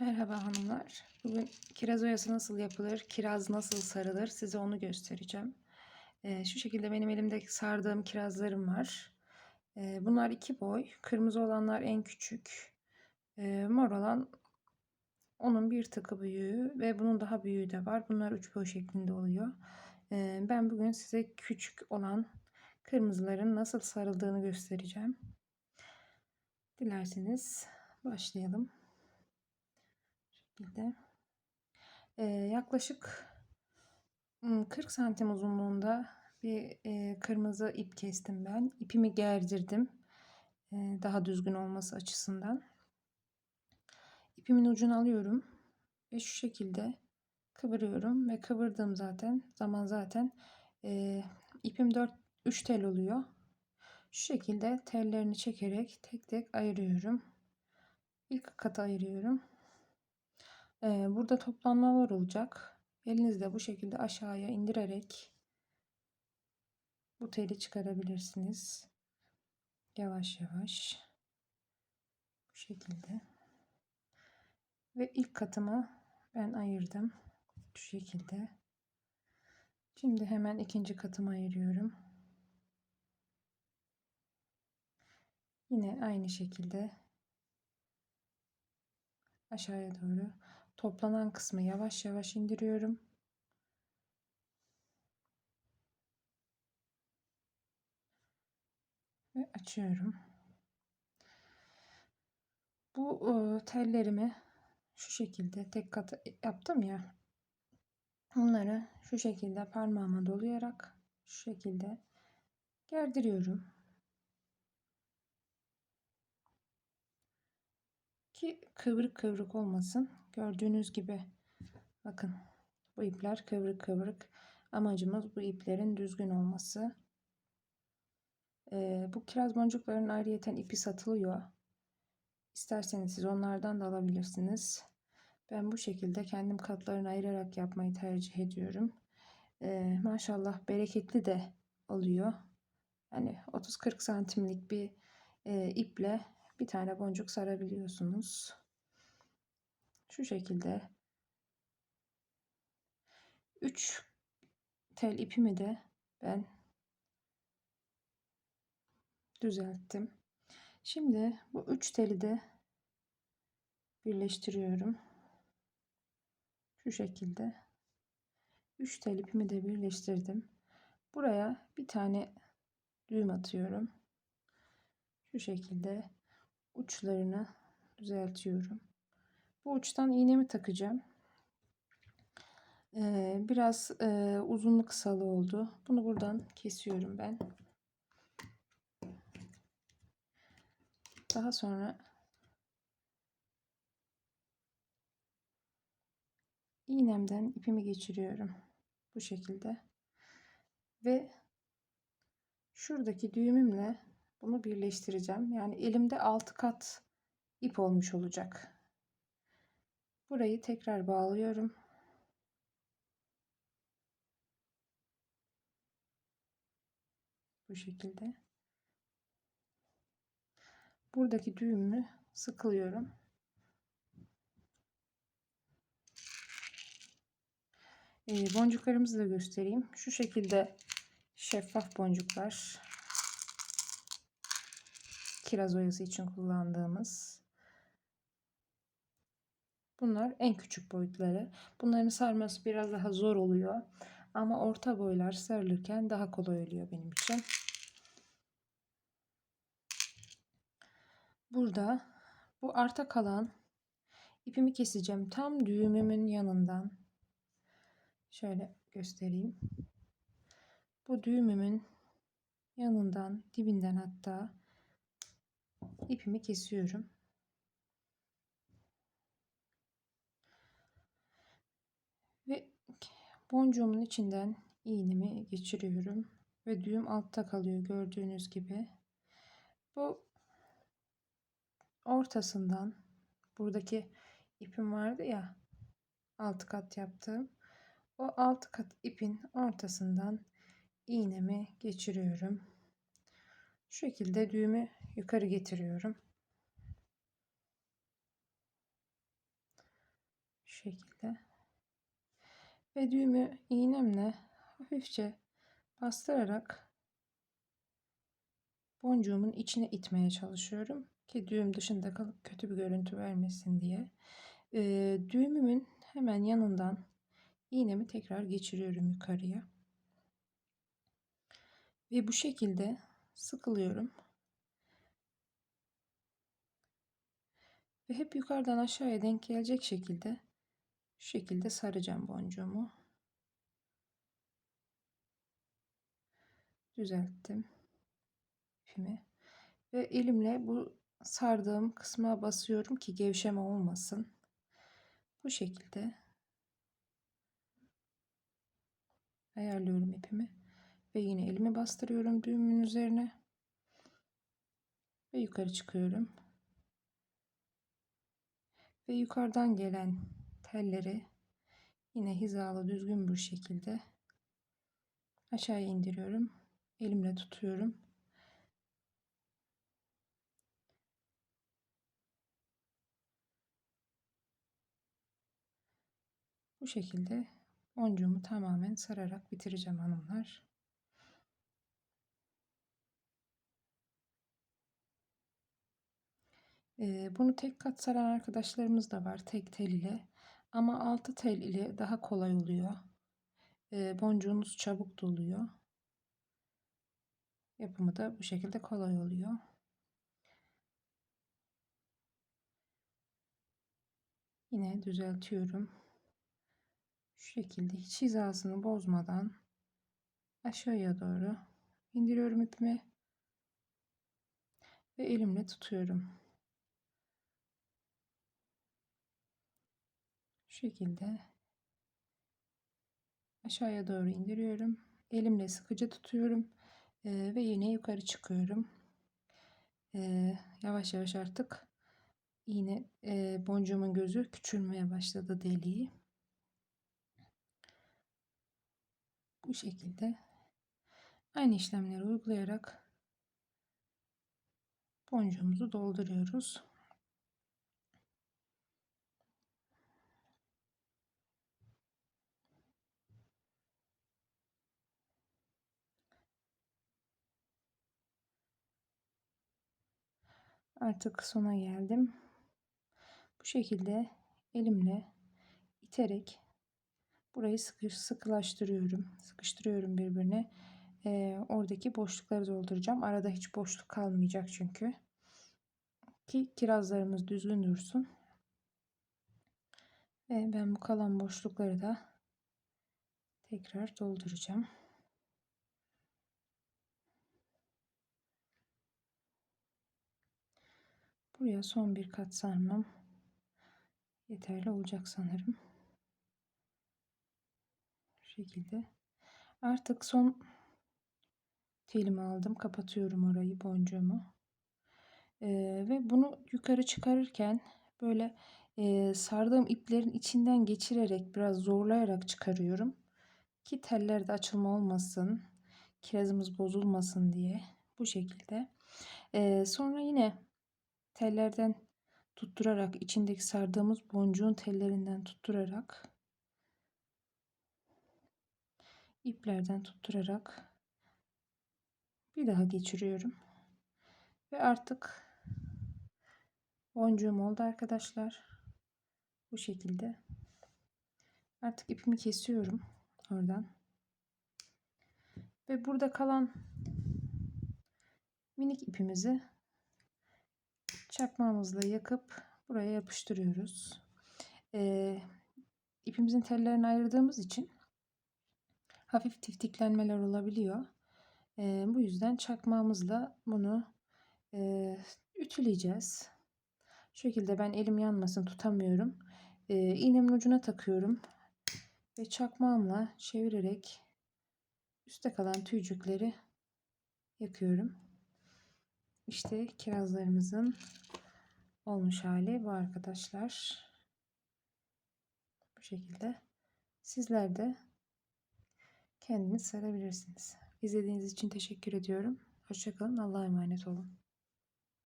Merhaba hanımlar. Bugün kiraz oyası nasıl yapılır, kiraz nasıl sarılır size onu göstereceğim. Ee, şu şekilde benim elimde sardığım kirazlarım var. Ee, bunlar iki boy. Kırmızı olanlar en küçük. Ee, mor olan onun bir tıkı büyüğü ve bunun daha büyüğü de var. Bunlar üç boy şeklinde oluyor. Ee, ben bugün size küçük olan kırmızıların nasıl sarıldığını göstereceğim. Dilerseniz başlayalım şekilde. Ee, yaklaşık 40 santim uzunluğunda bir e, kırmızı ip kestim ben. İpimi gerdirdim. E, daha düzgün olması açısından. İpimin ucunu alıyorum ve şu şekilde kıvırıyorum ve kıvırdığım zaten zaman zaten e, ipim 4 3 tel oluyor. Şu şekilde tellerini çekerek tek tek ayırıyorum. İlk katı ayırıyorum. Burada toplanmalar olacak. Elinizle bu şekilde aşağıya indirerek bu teli çıkarabilirsiniz. Yavaş yavaş. Bu şekilde. Ve ilk katımı ben ayırdım. Şu şekilde. Şimdi hemen ikinci katımı ayırıyorum. Yine aynı şekilde aşağıya doğru toplanan kısmı yavaş yavaş indiriyorum. Ve açıyorum. Bu e, tellerimi şu şekilde tek kat yaptım ya. Bunları şu şekilde parmağıma dolayarak şu şekilde gerdiriyorum. Ki kıvrık kıvrık olmasın. Gördüğünüz gibi bakın bu ipler kıvrık kıvrık. Amacımız bu iplerin düzgün olması. Ee, bu kiraz boncukların ayrıyeten ipi satılıyor. İsterseniz siz onlardan da alabilirsiniz. Ben bu şekilde kendim katlarını ayırarak yapmayı tercih ediyorum. Ee, maşallah bereketli de oluyor. Yani 30-40 santimlik bir e, iple bir tane boncuk sarabiliyorsunuz. Şu şekilde 3 tel ipimi de ben düzelttim. Şimdi bu 3 teli de birleştiriyorum. Şu şekilde 3 tel ipimi de birleştirdim. Buraya bir tane düğüm atıyorum. Şu şekilde uçlarını düzeltiyorum. Bu uçtan iğnemi takacağım. Ee, biraz e, uzunlu kısalı oldu. Bunu buradan kesiyorum ben. Daha sonra iğnemden ipimi geçiriyorum. Bu şekilde. Ve şuradaki düğümümle bunu birleştireceğim. Yani elimde 6 kat ip olmuş olacak. Burayı tekrar bağlıyorum. Bu şekilde. Buradaki düğümü sıkılıyorum. Ee, boncuklarımızı da göstereyim. Şu şekilde şeffaf boncuklar. Kiraz oyası için kullandığımız. Bunlar en küçük boyutları. Bunların sarması biraz daha zor oluyor. Ama orta boylar sarılırken daha kolay oluyor benim için. Burada bu arta kalan ipimi keseceğim. Tam düğümümün yanından. Şöyle göstereyim. Bu düğümümün yanından, dibinden hatta ipimi kesiyorum. Ve boncuğumun içinden iğnemi geçiriyorum. Ve düğüm altta kalıyor gördüğünüz gibi. Bu ortasından buradaki ipim vardı ya altı kat yaptığım. O altı kat ipin ortasından iğnemi geçiriyorum. Şu şekilde düğümü yukarı getiriyorum. şekilde. Ve düğümü iğnemle hafifçe bastırarak boncuğumun içine itmeye çalışıyorum ki düğüm dışında kalıp kötü bir görüntü vermesin diye. Ee, düğümümün hemen yanından iğnemi tekrar geçiriyorum yukarıya. Ve bu şekilde sıkılıyorum. Ve hep yukarıdan aşağıya denk gelecek şekilde şu şekilde saracağım boncuğumu. Düzelttim ipimi. Ve elimle bu sardığım kısma basıyorum ki gevşeme olmasın. Bu şekilde ayarlıyorum ipimi. Ve yine elimi bastırıyorum düğümün üzerine. Ve yukarı çıkıyorum. Ve yukarıdan gelen telleri yine hizalı düzgün bir şekilde aşağıya indiriyorum. Elimle tutuyorum. Bu şekilde boncuğumu tamamen sararak bitireceğim hanımlar. Ee, bunu tek kat saran arkadaşlarımız da var tek tel ile. Ama altı tel ile daha kolay oluyor. Ee, boncuğunuz çabuk doluyor. Yapımı da bu şekilde kolay oluyor. Yine düzeltiyorum. Şu şekilde hiç hizasını bozmadan aşağıya doğru indiriyorum ipimi ve elimle tutuyorum. Şu şekilde aşağıya doğru indiriyorum. Elimle sıkıca tutuyorum ee, ve yine yukarı çıkıyorum. Ee, yavaş yavaş artık yine e, boncuğumun gözü küçülmeye başladı deliği. Bu şekilde aynı işlemleri uygulayarak boncuğumuzu dolduruyoruz. Artık sona geldim. Bu şekilde elimle iterek burayı sıkış, sıkılaştırıyorum. Sıkıştırıyorum birbirine. Ee, oradaki boşlukları dolduracağım. Arada hiç boşluk kalmayacak çünkü. Ki kirazlarımız düzgün dursun. Ve ben bu kalan boşlukları da tekrar dolduracağım. Buraya son bir kat sarmam yeterli olacak sanırım. Bu şekilde. Artık son telimi aldım. Kapatıyorum orayı boncuğumu. Ee, ve bunu yukarı çıkarırken böyle e, sardığım iplerin içinden geçirerek biraz zorlayarak çıkarıyorum. Ki tellerde açılma olmasın. Kirazımız bozulmasın diye. Bu şekilde. Ee, sonra yine tellerden tutturarak içindeki sardığımız boncuğun tellerinden tutturarak iplerden tutturarak bir daha geçiriyorum. Ve artık boncuğum oldu arkadaşlar. Bu şekilde. Artık ipimi kesiyorum oradan. Ve burada kalan minik ipimizi çakmağımızla yakıp buraya yapıştırıyoruz. Ee, ipimizin tellerini ayırdığımız için hafif tiftiklenmeler olabiliyor. Ee, bu yüzden çakmağımızla bunu e, ütüleyeceğiz. Şu şekilde ben elim yanmasın tutamıyorum. Ee, iğnemin ucuna takıyorum ve çakmağımla çevirerek üstte kalan tüycükleri yakıyorum. İşte kirazlarımızın olmuş hali bu arkadaşlar. Bu şekilde. Sizler de kendiniz sarabilirsiniz. İzlediğiniz için teşekkür ediyorum. Hoşçakalın. Allah'a emanet olun.